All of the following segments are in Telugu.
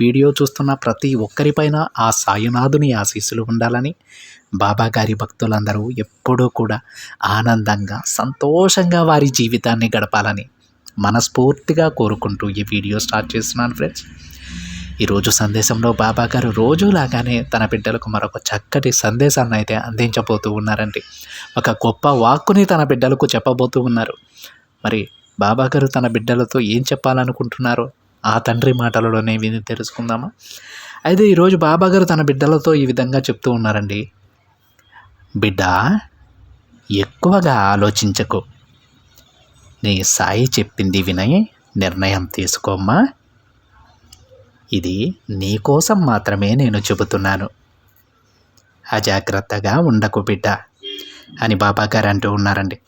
వీడియో చూస్తున్న ప్రతి ఒక్కరిపైన ఆ సాయినాథుని ఆశీస్సులు ఉండాలని బాబాగారి భక్తులందరూ ఎప్పుడూ కూడా ఆనందంగా సంతోషంగా వారి జీవితాన్ని గడపాలని మనస్ఫూర్తిగా కోరుకుంటూ ఈ వీడియో స్టార్ట్ చేస్తున్నాను ఫ్రెండ్స్. ఈరోజు సందేశంలో బాబా గారు రోజులాగానే తన బిడ్డలకు మరొక చక్కటి సందేశాన్ని అయితే అందించబోతూ ఉన్నారండి. ఒక గొప్ప వాక్కుని తన బిడ్డలకు చెప్పబోతూ ఉన్నారు. మరి బాబా గారు తన బిడ్డలతో ఏం చెప్పాలనుకుంటున్నారో? ఆ తండ్రి మాటలలోనే విని తెలుసుకుందామా? అయితే ఈరోజు బాబా గారు తన బిడ్డలతో ఈ విధంగా చెప్తూ ఉన్నారండి. బిడ్డ ఎక్కువగా ఆలోచించకు. నీ సాయి చెప్పింది వినయ్ నిర్ణయం తీసుకోమ్మా. ఇది నీకోసం మాత్రమే నేను చెబుతున్నాను. అజాగ్రత్తగా ఉండకు బిడ్డ అని బాబాగారు అంటూ ఉన్నారండి.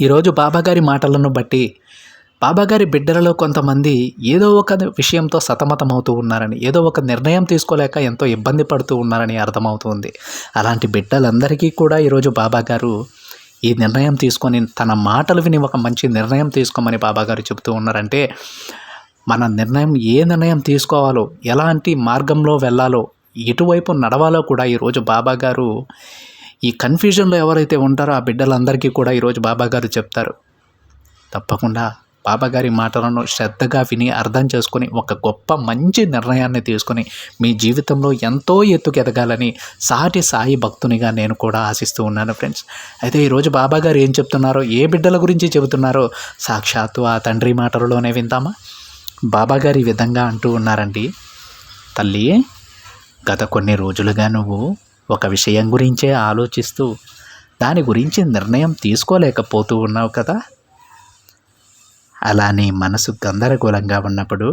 ఈరోజు బాబాగారి మాటలను బట్టి బాబాగారి బిడ్డలలో కొంతమంది ఏదో ఒక విషయంతో సతమతమవుతూ ఉన్నారని ఏదో ఒక నిర్ణయం తీసుకోలేక ఎంతో ఇబ్బంది పడుతూ ఉన్నారని అర్థమవుతుంది. అలాంటి బిడ్డలందరికీ కూడా ఈరోజు బాబాగారు ఈ నిర్ణయం తీసుకొని తన మాటలు విని ఒక మంచి నిర్ణయం తీసుకోమని బాబాగారు చెబుతూ ఉన్నారంటే మన నిర్ణయం ఏ నిర్ణయం తీసుకోవాలో ఎలాంటి మార్గంలో వెళ్ళాలో ఎటువైపు నడవాలో కూడా ఈరోజు బాబాగారు ఈ కన్ఫ్యూజన్లో ఎవరైతే ఉంటారో ఆ బిడ్డలందరికీ కూడా ఈరోజు బాబాగారు చెప్తారు. తప్పకుండా బాబాగారి మాటలను శ్రద్ధగా విని అర్థం చేసుకొని ఒక గొప్ప మంచి నిర్ణయాన్ని తీసుకొని మీ జీవితంలో ఎంతో ఎత్తుకెదగాలని సాటి సాయి భక్తునిగా నేను కూడా ఆశిస్తూ ఉన్నాను ఫ్రెండ్స్. అయితే ఈరోజు బాబాగారు ఏం చెప్తున్నారో ఏ బిడ్డల గురించి చెబుతున్నారో సాక్షాత్తు ఆ తండ్రి మాటలలోనే విందామా? బాబాగారు ఈ విధంగా అంటూ ఉన్నారండి తల్లి గత కొన్ని రోజులుగా నువ్వు ఒక విషయం గురించే ఆలోచిస్తూ దాని గురించి నిర్ణయం తీసుకోలేకపోతూ ఉన్నావు కదా? అలానే మనసు గందరగోళంగా ఉన్నప్పుడు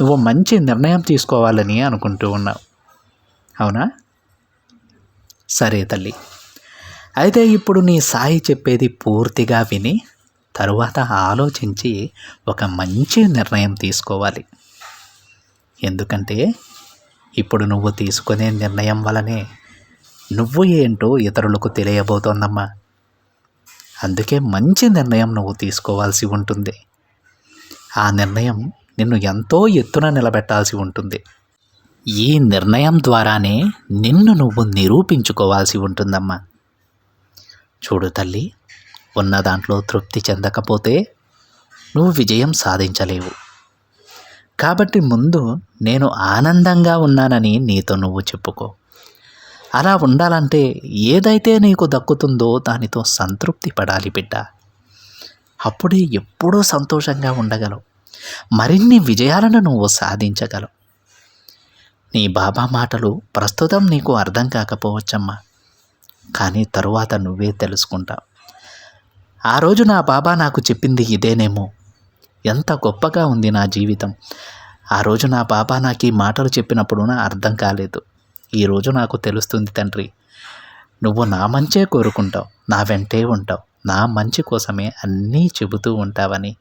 నువ్వు మంచి నిర్ణయం తీసుకోవాలని అనుకుంటూ ఉన్నావు. అవునా? సరే తల్లి. అయితే ఇప్పుడు నీ సాయి చెప్పేది పూర్తిగా విని తరువాత ఆలోచించి ఒక మంచి నిర్ణయం తీసుకోవాలి. ఎందుకంటే ఇప్పుడు నువ్వు తీసుకునే నిర్ణయం వలనే నువ్వు ఏంటో ఇతరులకు తెలియబోతోందమ్మా. అందుకే మంచి నిర్ణయం నువ్వు తీసుకోవాల్సి ఉంటుంది. ఆ నిర్ణయం నిన్ను ఎంతో ఎత్తున నిలబెట్టాల్సి ఉంటుంది. ఈ నిర్ణయం ద్వారానే నిన్ను నువ్వు నిరూపించుకోవాల్సి ఉంటుందమ్మా. చూడు తల్లి ఉన్న దాంట్లో తృప్తి చెందకపోతే నువ్వు విజయం సాధించలేవు. కాబట్టి ముందు నేను ఆనందంగా ఉన్నానని నీతో నువ్వు చెప్పుకో. అలా ఉండాలంటే ఏదైతే నీకు దక్కుతుందో దానితో సంతృప్తి పడాలి బిడ్డ. అప్పుడే ఎప్పుడూ సంతోషంగా ఉండగలవు. మరిన్ని విజయాలను నువ్వు సాధించగలవు. నీ బాబా మాటలు ప్రస్తుతం నీకు అర్థం కాకపోవచ్చమ్మా. కానీ తరువాత నువ్వే తెలుసుకుంటావు. ఆ రోజు నా బాబా నాకు చెప్పింది ఇదేనేమో. ఎంత గొప్పగా ఉంది నా జీవితం. ఆ రోజు నా బాబా నాకు ఈ మాటలు చెప్పినప్పుడు నా అర్థం కాలేదు. ఈరోజు నాకు తెలుస్తుంది తండ్రి. నువ్వు నా మంచే కోరుకుంటావు నా వెంటే ఉంటావు. నా మంచి కోసమే అన్నీ చెబుతూ ఉంటావని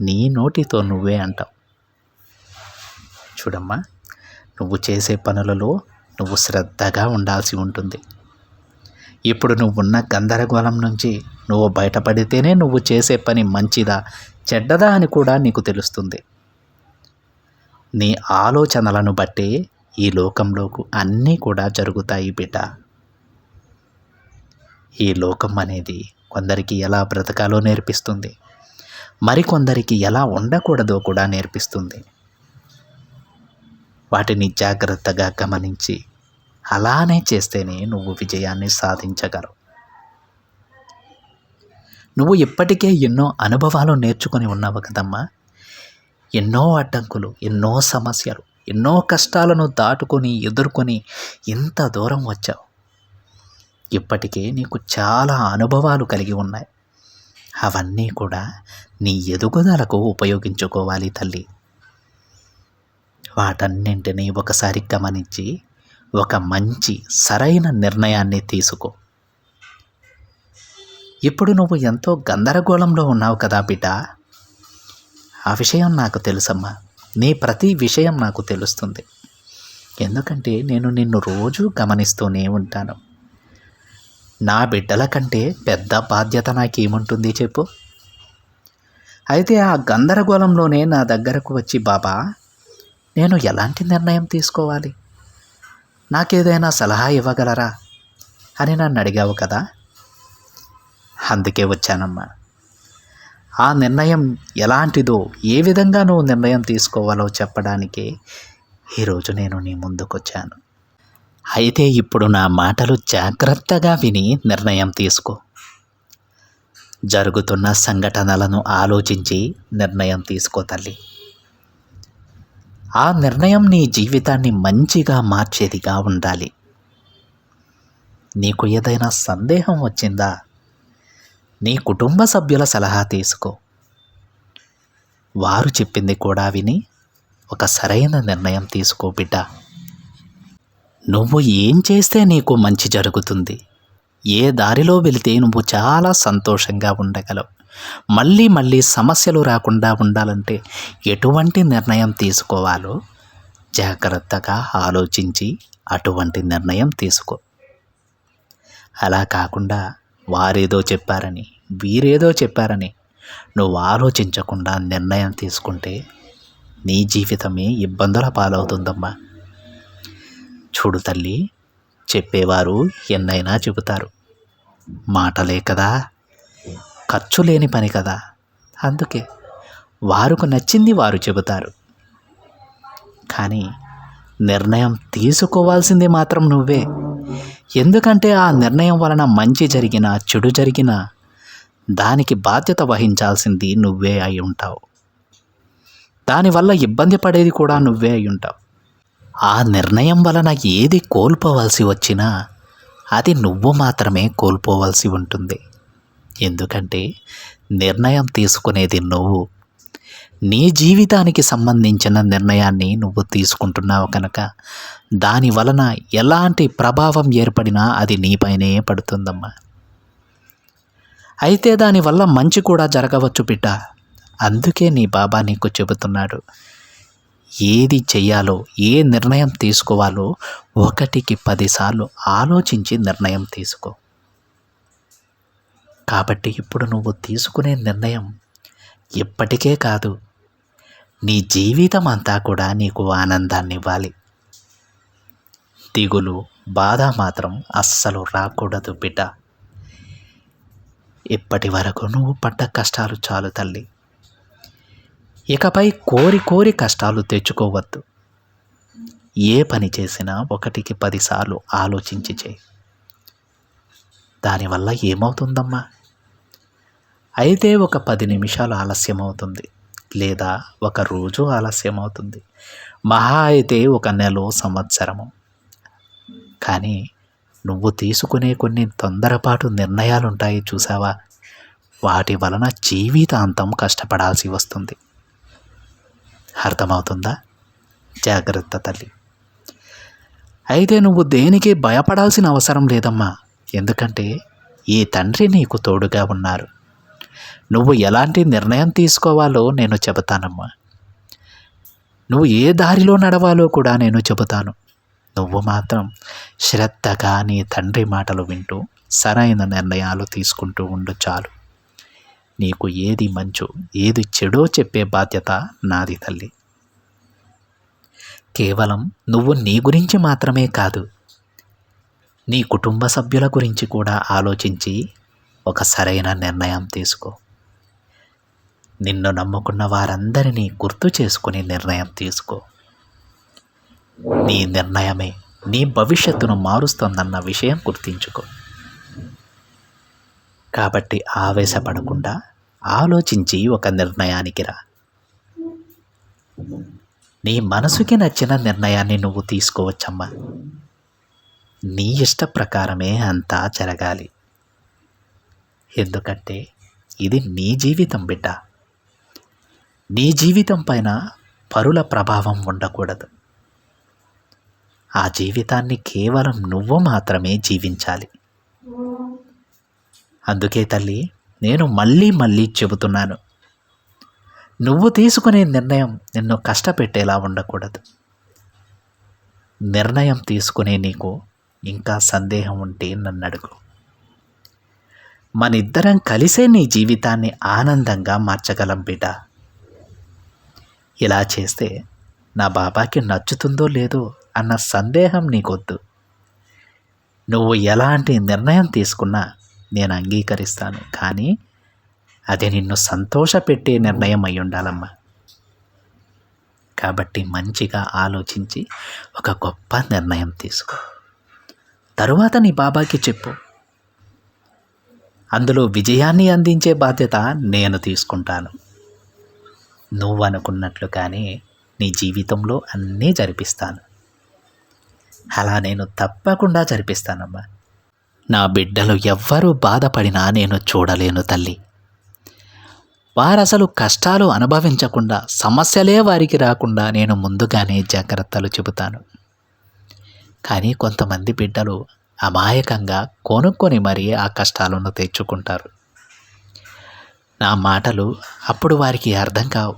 నీ నోటితో నువ్వే అంటావు. చూడమ్మా నువ్వు చేసే పనులలో నువ్వు శ్రద్ధగా ఉండాల్సి ఉంటుంది. ఇప్పుడు నువ్వున్న గందరగోళం నుంచి నువ్వు బయటపడితేనే నువ్వు చేసే పని మంచిదా చెడ్డదా అని కూడా నీకు తెలుస్తుంది. నీ ఆలోచనలను బట్టే ఈ లోకంలోకి అన్నీ కూడా జరుగుతాయి బిడ్డ. ఈ లోకం అనేది కొందరికి ఎలా బ్రతకాలో నేర్పిస్తుంది. మరికొందరికి ఎలా ఉండకూడదో కూడా నేర్పిస్తుంది. వాటిని జాగ్రత్తగా గమనించి అలానే చేస్తేనే నువ్వు విజయాన్ని సాధించగలవు. నువ్వు ఇప్పటికే ఎన్నో అనుభవాలు నేర్చుకొని ఉన్నావు కదమ్మా. ఎన్నో అడ్డంకులు ఎన్నో సమస్యలు. ఎన్నో కష్టాలను దాటుకొని ఎదుర్కొని ఇంత దూరం వచ్చావు. ఇప్పటికే నీకు చాలా అనుభవాలు కలిగి ఉన్నాయి. అవన్నీ కూడా నీ ఎదుగుదలకు ఉపయోగించుకోవాలి తల్లి. వాటన్నింటినీ ఒకసారి గమనించి ఒక మంచి సరైన నిర్ణయాన్ని తీసుకో. ఇప్పుడు నువ్వు ఎంతో గందరగోళంలో ఉన్నావు కదా బిడ్డ. ఆ విషయం నాకు తెలుసమ్మా. నీ ప్రతి విషయం నాకు తెలుస్తుంది. ఎందుకంటే నేను నిన్ను రోజు గమనిస్తూనే ఉంటాను. నా బిడ్డల కంటే పెద్ద బాధ్యత నాకేముంటుంది చెప్పు? అయితే ఆ గందరగోళంలోనే నా దగ్గరకు వచ్చి బాబా నేను ఎలాంటి నిర్ణయం తీసుకోవాలి? నాకేదైనా సలహా ఇవ్వగలరా? అని నన్ను అడిగావు కదా? అందుకే వచ్చానమ్మా. ఆ నిర్ణయం ఎలాంటిదో ఏ విధంగా నువ్వు నిర్ణయం తీసుకోవాలో చెప్పడానికి ఈరోజు నేను నీ ముందుకొచ్చాను. అయితే ఇప్పుడు నా మాటలు జాగ్రత్తగా విని నిర్ణయం తీసుకో. జరుగుతున్న సంఘటనలను ఆలోచించి నిర్ణయం తీసుకో తల్లి. ఆ నిర్ణయం నీ జీవితాన్ని మంచిగా మార్చేదిగా ఉండాలి. నీకు ఏదైనా సందేహం వచ్చిందా? నీ కుటుంబ సభ్యుల సలహా తీసుకో. వారు చెప్పింది కూడా విని ఒక సరైన నిర్ణయం తీసుకో బిడ్డ. నువ్వు ఏం చేస్తే నీకు మంచి జరుగుతుంది? ఏ దారిలో వెళితే నువ్వు చాలా సంతోషంగా ఉండగలవు? మళ్ళీ మళ్ళీ సమస్యలు రాకుండా ఉండాలంటే ఎటువంటి నిర్ణయం తీసుకోవాలో జాగ్రత్తగా ఆలోచించి అటువంటి నిర్ణయం తీసుకో. అలా కాకుండా వారేదో చెప్పారని వీరేదో చెప్పారని నువ్వు ఆలోచించకుండా నిర్ణయం తీసుకుంటే నీ జీవితమే ఇబ్బందుల పాలవుతుందమ్మా. చూడు తల్లి చెప్పేవారు ఎన్నైనా చెబుతారు. మాటలే కదా ఖర్చు లేని పని కదా. అందుకే వారికి నచ్చింది వారు చెబుతారు. కానీ నిర్ణయం తీసుకోవాల్సింది మాత్రం నువ్వే. ఎందుకంటే ఆ నిర్ణయం వలన మంచి జరిగినా చెడు జరిగినా దానికి బాధ్యత వహించాల్సింది నువ్వే అయి ఉంటావు. దానివల్ల ఇబ్బంది పడేది కూడా నువ్వే అయి ఉంటావు. ఆ నిర్ణయం వలన ఏది కోల్పోవలసి వచ్చినా అది నువ్వు మాత్రమే కోల్పోవలసి ఉంటుంది. ఎందుకంటే నిర్ణయం తీసుకునేది నువ్వు. నీ జీవితానికి సంబంధించిన నిర్ణయాన్ని నువ్వు తీసుకుంటున్నావు కనుక దాని వలన ఎలాంటి ప్రభావం ఏర్పడినా అది నీపైనే పడుతుందమ్మా. అయితే దానివల్ల మంచి కూడా జరగవచ్చు బిడ్డ. అందుకే నీ బాబా నీకు చెబుతున్నాడు. ఏది చెయ్యాలో ఏ నిర్ణయం తీసుకోవాలో ఒకటికి పదిసార్లు ఆలోచించి నిర్ణయం తీసుకో. కాబట్టి ఇప్పుడు నువ్వు తీసుకునే నిర్ణయం ఇప్పటికే కాదు. నీ జీవితం అంతా కూడా నీకు ఆనందాన్ని ఇవ్వాలి దిగులు బాధ మాత్రం అస్సలు రాకూడదు బిడ్డ. ఇప్పటి వరకు నువ్వు పడ్డ కష్టాలు చాలు తల్లి. ఇకపై కోరి కోరి కష్టాలు తెచ్చుకోవద్దు. ఏ పని చేసినా ఒకటికి పదిసార్లు ఆలోచించి చేయి. దానివల్ల ఏమవుతుందమ్మా? అయితే ఒక పది నిమిషాలు ఆలస్యం అవుతుంది లేదా ఒక రోజు ఆలస్యం అవుతుంది మహా అయితే ఒక నెల సంవత్సరము. కానీ నువ్వు తీసుకునే కొన్ని తొందరపాటు నిర్ణయాలు ఉంటాయి చూసావా వాటి వలన జీవితాంతం కష్టపడాల్సి వస్తుంది. అర్థమవుతుందా? జాగ్రత్త తల్లి. అయితే నువ్వు దేనికి భయపడాల్సిన అవసరం లేదమ్మా. ఎందుకంటే ఈ తండ్రి నీకు తోడుగా ఉన్నారు. నువ్వు ఎలాంటి నిర్ణయం తీసుకోవాలో నేను చెబుతానమ్మా. నువ్వు ఏ దారిలో నడవాలో కూడా నేను చెబుతాను. నువ్వు మాత్రం శ్రద్ధగా నీ తండ్రి మాటలు వింటూ సరైన నిర్ణయాలు తీసుకుంటూ ఉండు చాలు. నీకు ఏది మంచో ఏది చెడో చెప్పే బాధ్యత నాది తల్లి. కేవలం నువ్వు నీ గురించి మాత్రమే కాదు నీ కుటుంబ సభ్యుల గురించి కూడా ఆలోచించి ఒక సరైన నిర్ణయం తీసుకో. నిన్ను నమ్ముకున్న వారందరినీ గుర్తు చేసుకుని నిర్ణయం తీసుకో. నీ నిర్ణయమే నీ భవిష్యత్తును మారుస్తుందన్న విషయం గుర్తించుకో. కాబట్టి ఆవేశపడకుండా ఆలోచించి ఒక నిర్ణయానికి రా. నీ మనసుకి నచ్చిన నిర్ణయాన్ని నువ్వు తీసుకోవచ్చమ్మా. నీ ఇష్ట ప్రకారమే అంతా జరగాలి. ఎందుకంటే ఇది నీ జీవితం బిడ్డ. నీ జీవితం పైన పరుల ప్రభావం ఉండకూడదు. ఆ జీవితాన్ని కేవలం నువ్వు మాత్రమే జీవించాలి. అందుకే తల్లి నేను మళ్ళీ మళ్ళీ చెబుతున్నాను. నువ్వు తీసుకునే నిర్ణయం నిన్ను కష్టపెట్టేలా ఉండకూడదు. నిర్ణయం తీసుకునే నీకు ఇంకా సందేహం ఉంటే నన్ను అడుగు. మనిద్దరం కలిసే నీ జీవితాన్ని ఆనందంగా మార్చగలం బిడ్డ. ఇలా చేస్తే నా బాబాకి నచ్చుతుందో లేదో అన్న సందేహం నీకొద్దు. నువ్వు ఎలాంటి నిర్ణయం తీసుకున్నా నేను అంగీకరిస్తాను కానీ అది నిన్ను సంతోషపెట్టే నిర్ణయం అయి ఉండాలమ్మా. కాబట్టి మంచిగా ఆలోచించి ఒక గొప్ప నిర్ణయం తీసుకో. తరువాత నీ బాబాకి చెప్పు. అందులో విజయాన్ని అందించే బాధ్యత నేను తీసుకుంటాను. నువ్వు అనుకున్నట్లు కానీ నీ జీవితంలో అన్నీ జరిపిస్తాను. అలా నేను తప్పకుండా జరిపిస్తానమ్మా. నా బిడ్డలు ఎవ్వరూ బాధపడినా నేను చూడలేను తల్లి. వారసలు కష్టాలు అనుభవించకుండా సమస్యలే వారికి రాకుండా నేను ముందుగానే జాగ్రత్తలు చెబుతాను. కానీ కొంతమంది బిడ్డలు అమాయకంగా కొనుక్కొని మరీ ఆ కష్టాలను తెచ్చుకుంటారు. నా మాటలు అప్పుడు వారికి అర్థం కావు.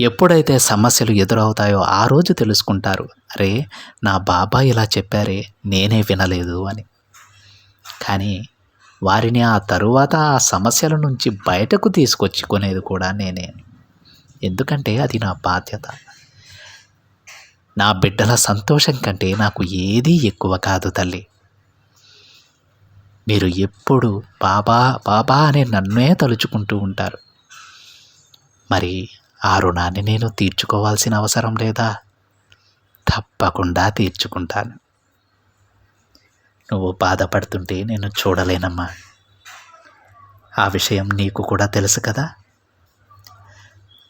ఎప్పుడైతే సమస్యలు ఎదురవుతాయో ఆ రోజు తెలుసుకుంటారు. అరే నా బాబా ఇలా చెప్పారే నేనే వినలేదు అని. కానీ వారిని ఆ తరువాత ఆ సమస్యల నుంచి బయటకు తీసుకొచ్చుకునేది కూడా నేనే. ఎందుకంటే అది నా బాధ్యత. నా బిడ్డల సంతోషం కంటే నాకు ఏదీ ఎక్కువ కాదు తల్లి. మీరు ఎప్పుడు బాబా బాబా అనే నన్నే తలుచుకుంటూ ఉంటారు. మరి ఆ రుణాన్ని నేను తీర్చుకోవాల్సిన అవసరం లేదా? తప్పకుండా తీర్చుకుంటాను. నువ్వు బాధపడుతుంటే నేను చూడలేనమ్మా. ఆ విషయం నీకు కూడా తెలుసు కదా?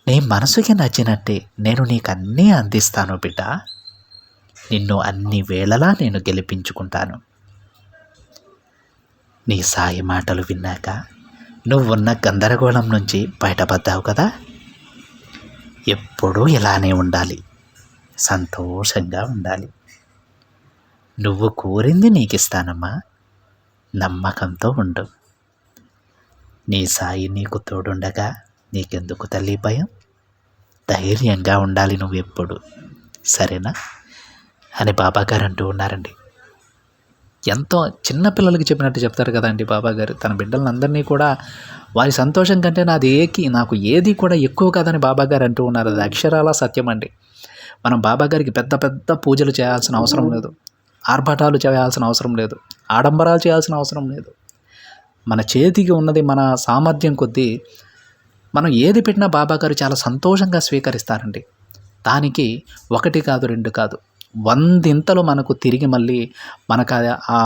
నీ మనసుకి నచ్చినట్టే నేను నీకు అన్నీ అందిస్తాను బిడ్డ. నిన్ను అన్ని వేళలా నేను గెలిపించుకుంటాను. నీ సాయి మాటలు విన్నాక నువ్వున్న గందరగోళం నుంచి బయటపడ్డావు కదా? ఎప్పుడూ ఇలానే ఉండాలి. సంతోషంగా ఉండాలి. నువ్వు కోరింది నీకు ఇస్తానమ్మా నమ్మకంతో ఉండు. నీ సాయి నీకు తోడుండగా నీకెందుకు తల్లి భయం? ధైర్యంగా ఉండాలి నువ్వు ఎప్పుడు సరేనా? అని బాబాగారు అంటూ ఉన్నారండి. ఎంతో చిన్న పిల్లలకి చెప్పినట్టు చెప్తారు కదండి బాబాగారు తన బిడ్డలందరినీ కూడా వారి సంతోషం కంటే నాది ఏకి నాకు ఏది కూడా ఎక్కువ కాదని బాబా గారు అంటూ ఉన్నారు. అది అక్షరాల సత్యం అండి. మనం బాబాగారికి పెద్ద పెద్ద పూజలు చేయాల్సిన అవసరం లేదు. ఆర్భటాలు చేయాల్సిన అవసరం లేదు. ఆడంబరాలు చేయాల్సిన అవసరం లేదు. మన చేతికి ఉన్నది మన సామర్థ్యం కొద్దీ మనం ఏది పెట్టినా బాబాగారు చాలా సంతోషంగా స్వీకరిస్తారండి. దానికి ఒకటి కాదు రెండు కాదు. వందింతలు మనకు తిరిగి మళ్ళీ మనకు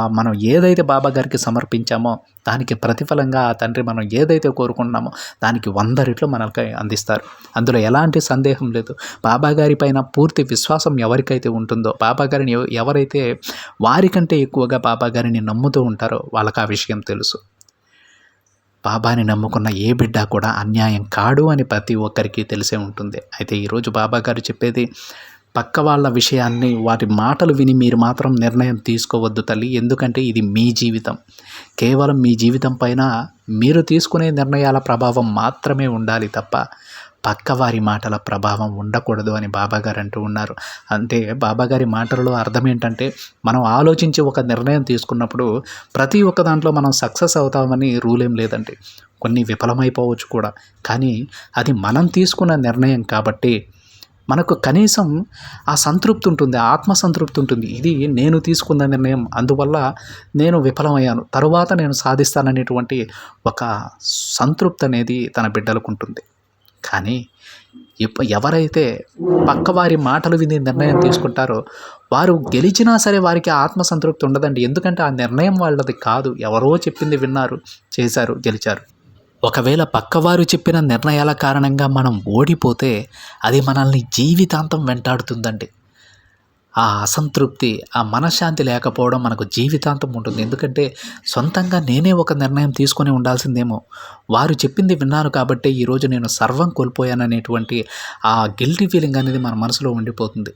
మనం ఏదైతే బాబా గారికి సమర్పించామో దానికి ప్రతిఫలంగా ఆ తండ్రి మనం ఏదైతే కోరుకున్నామో దానికి వంద రెట్లు మనకు అందిస్తారు. అందులో ఎలాంటి సందేహం లేదు. బాబా గారిపైన పూర్తి విశ్వాసం ఎవరికైతే ఉంటుందో బాబా గారిని ఎవ- ఎవరైతే వారికంటే ఎక్కువగా బాబా గారిని నమ్ముతూ ఉంటారో వాళ్ళకి ఆ విషయం తెలుసు. బాబాని నమ్ముకున్న ఏ బిడ్డ కూడా అన్యాయం కాడు అని ప్రతి ఒక్కరికి తెలిసే ఉంటుంది. అయితే ఈరోజు బాబా గారు చెప్పేది పక్క వాళ్ళ విషయాన్ని వాటి మాటలు విని మీరు మాత్రం నిర్ణయం తీసుకోవద్దు తల్లి. ఎందుకంటే ఇది మీ జీవితం. కేవలం మీ జీవితం పైన మీరు తీసుకునే నిర్ణయాల ప్రభావం మాత్రమే ఉండాలి తప్ప పక్కవారి మాటల ప్రభావం ఉండకూడదు అని బాబాగారు అంటూ ఉన్నారు. అంటే బాబాగారి మాటలలో అర్థం ఏంటంటే మనం ఆలోచించి ఒక నిర్ణయం తీసుకున్నప్పుడు ప్రతి ఒక్క దాంట్లో మనం సక్సెస్ అవుతామని రూల్ ఏం లేదండి. కొన్ని విఫలమైపోవచ్చు కూడా. కానీ అది మనం తీసుకున్న నిర్ణయం కాబట్టి మనకు కనీసం ఆ సంతృప్తి ఉంటుంది ఆత్మ సంతృప్తి ఉంటుంది. ఇది నేను తీసుకున్న నిర్ణయం. అందువల్ల నేను విఫలమయ్యాను. తరువాత నేను సాధిస్తాననేటువంటి ఒక సంతృప్తి అనేది తన బిడ్డలకు ఉంటుంది. కానీ ఎప్ప ఎవరైతే పక్కవారి మాటలు విని నిర్ణయం తీసుకుంటారో వారు గెలిచినా సరే వారికి ఆత్మ సంతృప్తి ఉండదండి. ఎందుకంటే ఆ నిర్ణయం వాళ్ళది కాదు. ఎవరో చెప్పింది విన్నారు చేశారు గెలిచారు. ఒకవేళ పక్కవారు చెప్పిన నిర్ణయాల కారణంగా మనం ఓడిపోతే అది మనల్ని జీవితాంతం వెంటాడుతుందండి. ఆ అసంతృప్తి ఆ మనశ్శాంతి లేకపోవడం మనకు జీవితాంతం ఉంటుంది. ఎందుకంటే సొంతంగా నేనే ఒక నిర్ణయం తీసుకొని ఉండాల్సిందేమో. వారు చెప్పింది విన్నాను కాబట్టి ఈరోజు నేను సర్వం కోల్పోయాననేటువంటి ఆ గిల్టీ ఫీలింగ్ అనేది మన మనసులో ఉండిపోతుంది.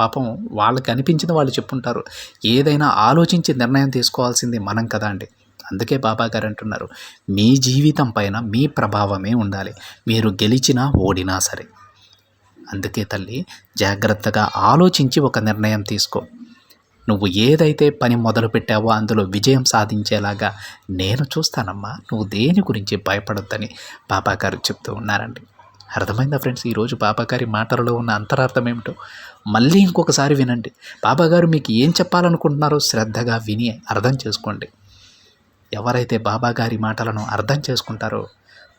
పాపం వాళ్ళకి అనిపించింది వాళ్ళు చెప్పుంటారు. ఏదైనా ఆలోచించి నిర్ణయం తీసుకోవాల్సింది మనం కదా అండి. అందుకే బాబా గారు అంటున్నారు మీ జీవితం పైన మీ ప్రభావమే ఉండాలి. మీరు గెలిచినా ఓడినా సరే. అందుకే తల్లి జాగ్రత్తగా ఆలోచించి ఒక నిర్ణయం తీసుకో. నువ్వు ఏదైతే పని మొదలు పెట్టావో అందులో విజయం సాధించేలాగా నేను చూస్తానమ్మా. నువ్వు దేని గురించి భయపడొద్దని బాబా గారు చెప్తూ ఉన్నారండి. అర్థమైందా ఫ్రెండ్స్? ఈరోజు బాబాగారి మాటలలో ఉన్న అంతరార్థం ఏమిటో? మళ్ళీ ఇంకొకసారి వినండి. బాబాగారు మీకు ఏం చెప్పాలనుకుంటున్నారో శ్రద్ధగా విని అర్థం చేసుకోండి. ఎవరైతే బాబా గారి మాటలను అర్థం చేసుకుంటారో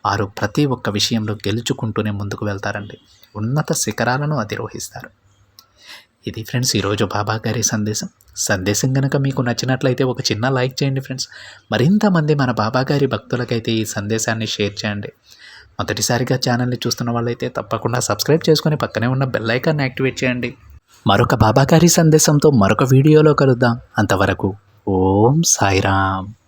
వారు ప్రతి ఒక్క విషయంలో గెలుచుకుంటూనే ముందుకు వెళ్తారండి. ఉన్నత శిఖరాలను అధిరోహిస్తారు. ఇది ఫ్రెండ్స్ ఈరోజు బాబా గారి సందేశం. సందేశం కనుక మీకు నచ్చినట్లయితే ఒక చిన్న లైక్ చేయండి ఫ్రెండ్స్. మరింతమంది మన బాబా గారి భక్తులకైతే ఈ సందేశాన్ని షేర్ చేయండి. మొదటిసారిగా ఛానల్ని చూస్తున్న వాళ్ళైతే తప్పకుండా సబ్స్క్రైబ్ చేసుకొని పక్కనే ఉన్న బెల్ ఐకాన్ యాక్టివేట్ చేయండి. మరొక బాబా గారి సందేశంతో మరొక వీడియోలో కలుద్దాం. అంతవరకు ఓం సాయిరామ్.